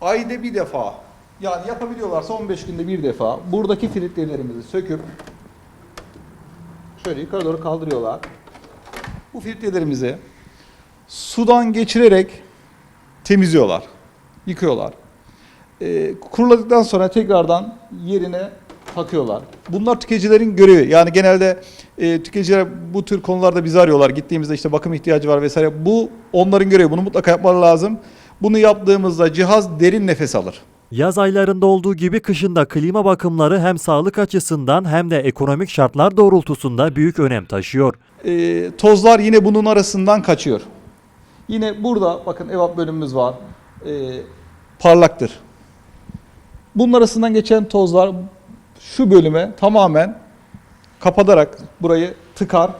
ayda bir defa yani yapabiliyorlarsa 15 günde bir defa buradaki filtrelerimizi söküp şöyle yukarı doğru kaldırıyorlar. Bu filtrelerimizi sudan geçirerek temizliyorlar, yıkıyorlar. Ee, kuruladıktan sonra tekrardan yerine takıyorlar. Bunlar tüketicilerin görevi. Yani genelde e, tüketiciler bu tür konularda bizi arıyorlar. Gittiğimizde işte bakım ihtiyacı var vesaire. Bu onların görevi. Bunu mutlaka yapmaları lazım. Bunu yaptığımızda cihaz derin nefes alır. Yaz aylarında olduğu gibi kışında klima bakımları hem sağlık açısından hem de ekonomik şartlar doğrultusunda büyük önem taşıyor. e, tozlar yine bunun arasından kaçıyor. Yine burada bakın evap bölümümüz var. E, parlaktır. Bunun arasından geçen tozlar şu bölüme tamamen kapatarak burayı tıkar.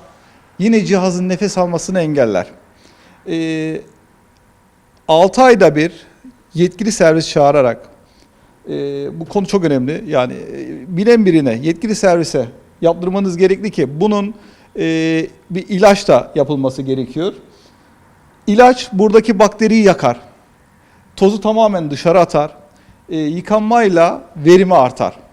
Yine cihazın nefes almasını engeller. E, 6 ayda bir yetkili servis çağırarak e, bu konu çok önemli. Yani e, bilen birine, yetkili servise yaptırmanız gerekli ki bunun e, bir ilaç da yapılması gerekiyor. İlaç buradaki bakteriyi yakar. Tozu tamamen dışarı atar. E, yıkanmayla verimi artar.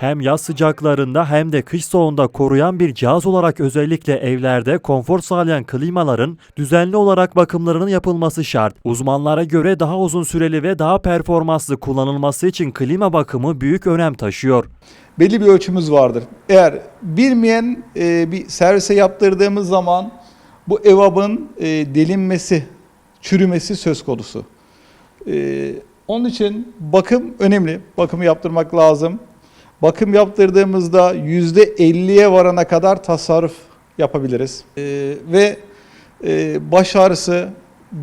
Hem yaz sıcaklarında hem de kış soğuğunda koruyan bir cihaz olarak özellikle evlerde konfor sağlayan klimaların düzenli olarak bakımlarının yapılması şart. Uzmanlara göre daha uzun süreli ve daha performanslı kullanılması için klima bakımı büyük önem taşıyor. belli bir ölçümüz vardır. Eğer bilmeyen e, bir servise yaptırdığımız zaman bu evabın e, delinmesi, çürümesi söz konusu. E, onun için bakım önemli. Bakımı yaptırmak lazım. Bakım yaptırdığımızda yüzde 50'ye varana kadar tasarruf yapabiliriz. E, ve e, baş ağrısı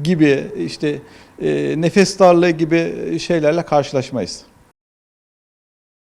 gibi işte e, nefes darlığı gibi şeylerle karşılaşmayız.